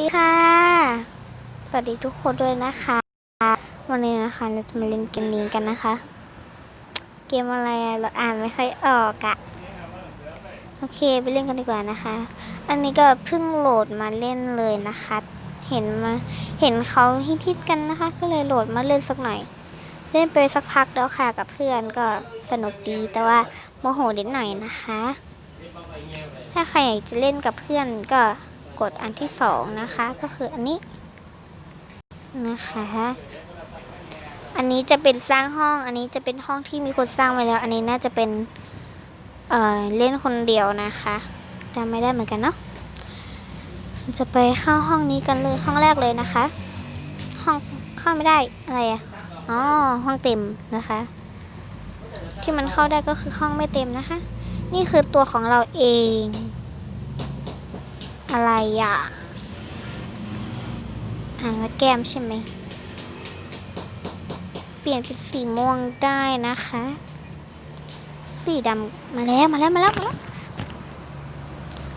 ดีค่ะ สวัสดีทุกคนด้วยนะคะ วันนี้นะคะเราจะมาเล่นเกมนี้กันนะคะ เกมอะไรอะเราอ่านไม่ค่อยออกอะโอเคไปเล่นกันดีกว่านะคะ อันนี้ก็เพิ่งโหลดมาเล่นเลยนะคะ เห็นมาเห็นเขาฮิตๆกันนะคะ ก็เลยโหลดมาเล่นสักหน่อย เล่นไปสักพักแล้วค่ะกับเพื่อนก็สนุกดีแต่ว่าโมโหนิดหน่อยนะคะ ถ้าใครอยากจะเล่นกับเพื่อนก็ กดอันที่สองนะคะ ก็คืออันนี้นะคะ อันนี้จะเป็นสร้างห้อง อันนี้จะเป็นห้องที่มีคนสร้างไว้แล้ว อันนี้น่าจะเป็นเอ่อเล่นคนเดียวนะคะจำไม่ได้เหมือนกันเนาะ จะไปเข้าห้องนี้กันเลย ห้องแรกเลยนะคะ ห้องเข้าไม่ได้ อะไรอะอ๋อ ห้องเต็มนะคะ ที่มันเข้าได้ก็คือห้องไม่เต็มนะคะ นี่คือตัวของเราเอง อะไรอะ อ่านว่าแก้มใช่ไหม เปลี่ยนเป็นสีม่วงได้นะคะ สีดำมาแล้วมาแล้วมาแล้วมาแล้ว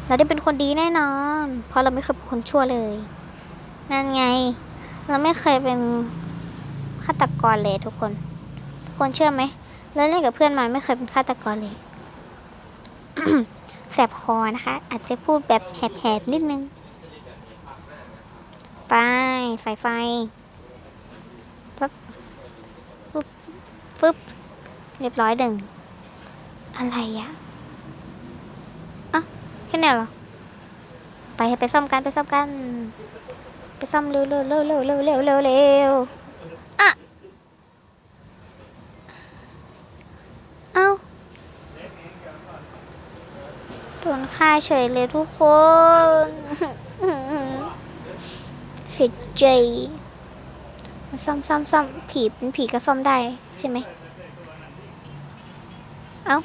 เราได้เป็นคนดีแน่นอน เพราะเราไม่เคยเป็นคนชั่วเลย นั่นไง เราไม่เคยเป็นฆาตกรเลยทุกคน ทุกคนเชื่อไหมเราเล่นกับเพื่อนมาไม่เคยเป็นฆาตกรเลย แสบคอนะคะ อาจจะพูดแบบแหบๆนิดนึง ไปสายไฟปึ๊บฟึบฟึบเรียบร้อยดึงอะไรอะอะแค่นี้เหรอ ไปไปซ่อมกัน ไปซ่อมกัน ไปซ่อมเร็วเร็วเร็วเร็วเร็วเร็วเร็วเร็วอะ เอ้า โดนฆ่าเฉยเลยทุกคนเสียใจมาซ่อมซ่อมซ่อมผีเป็นผีก็ซ่อมได้ใช่ไหม เอ้า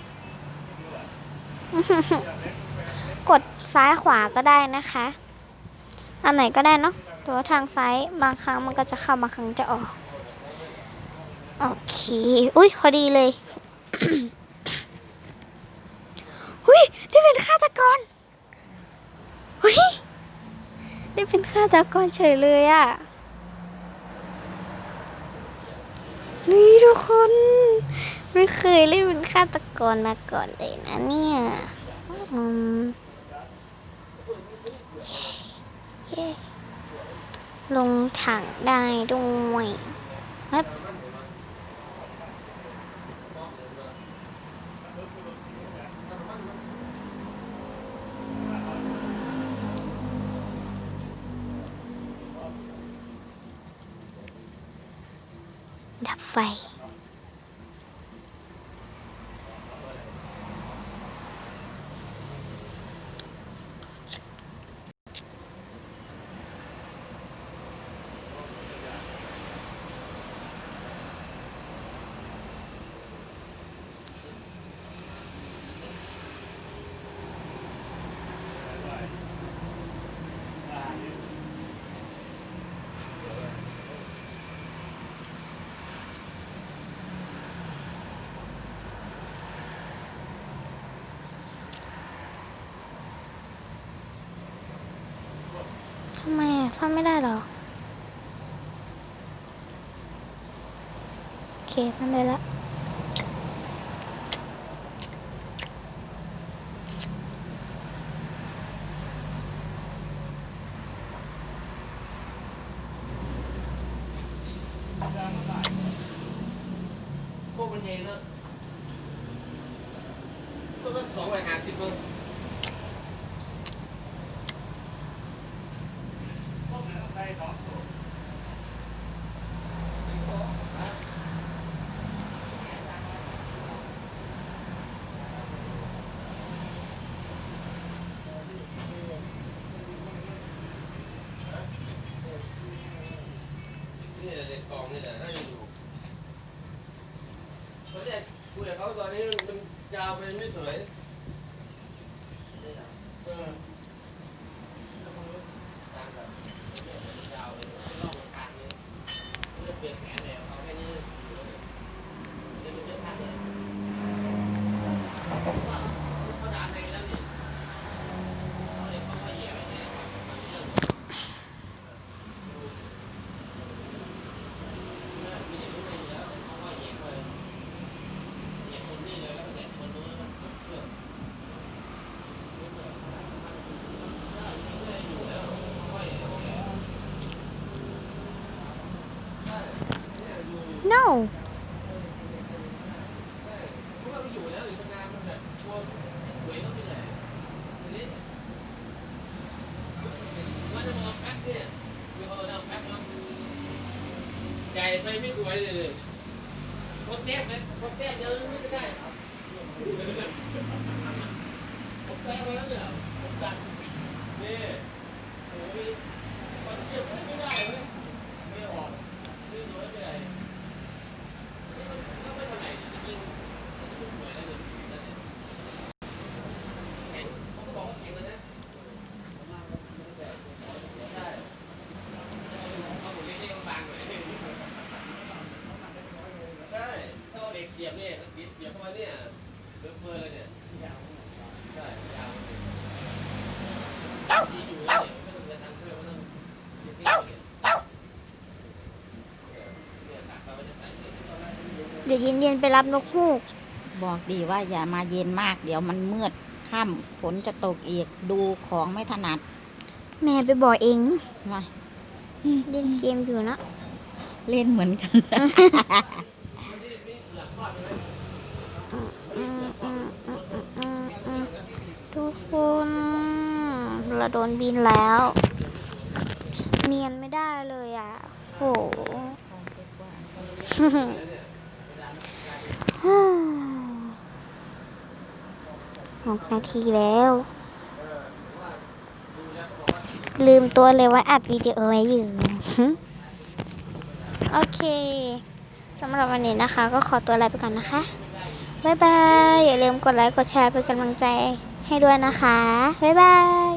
กดซ้ายขวาก็ได้นะคะ อันไหนก็ได้เนาะแต่ว่าทางซ้ายบางครั้งมันก็จะเข้าบางครั้งจะออก โอเค อุ้ยพอดีเลยได้เป็นฆาตกรอุ้ย ได้เป็นฆาตกรเฉยเลยอะนี่ทุกคน ไม่เคยเล่นเป็นฆาตกรมาก่อนเลยนะเนี่ยอืมเย้ลงถังได้ด้วยครับ vai. ซ่อมไม่ได้หรอโอเคทำได้ละพวกมันเองเนอะก็สองร้อยห้าสิบเนอ เนี่แหละเด็กกองนี่แหละน่าจะอยู่เขาเรียกคุยกับเขาตอนนี้มันมันยาวไปไม่สวยเออตามแบบยาวเลยล่องกลางเลยเลือกเปลี่ยนแผนเลยเอาแค่นี้อยู่เลยเดี๋ยวไปเจอท่านเลยเขาด่าใครกันแล้วนี่เอาเด็กเขาไปเหยียบไว้เนี่ย เพราะว่ามันอยู่แล้วหรือมันงานมันแบบกลัวหวยต้องไปไหนอันนี้ว่าจะมาเอาแพ็คเนี่ยมีคนเอาแพ็คเนาะไก่ไป ไม่สวยเลยเลยพดแต้มไหมพดแต้มเดียวไม่ได้ผมแต้มมาแล้วเนี่ยผมดันนี่โอ้ยคนเชื่อไม่ได้เว้ยไม่ออกไม่สวยไม่ได้ ก็ไม่เท่าไหร่จริงๆมันก็สวยแล้วเนี่ยแล้วเนี่ยแข็งเขาก็บอกว่าแข็งเลยนะใช่เอาหมูเล็กๆบางๆหน่อยใช่ถ้า เอาเด็กเสียบเนี่ยติดเสียบเข้ามาเนี่ยเลือเฟือเลยเนี่ยยาวใช่ยาวเลยดีอยู่เนี่ยไม่ต้องเดินทางเครื่อไม่ต้องเรียบๆเนี่ยเนี่ยตักไปมันจะใส่เนี่ยเดี๋ยวเย็นๆไปรับนกฮูก บอกดีว่าอย่ามาเย็นมาก เดี๋ยวมันมืดค่ำฝนจะตกอีกดูของไม่ถนัด แม่ไปบอกเองมาเล่นเกมอยู่นะ เล่นเหมือนกัน ทุกคนเราโดนบินแล้ว เนียนไม่ได้เลยอะ โหหกนาทีแล้ว ลืมตัวเลยว่าอัดวิดีโอไว้อยู่ โอเค สำหรับวันนี้นะคะ ก็ขอตัวลาไปก่อนนะคะ บ๊ายบาย อย่าลืมกดไลค์ กดแชร์เป็นกำลังใจให้ด้วยนะคะ บ๊ายบาย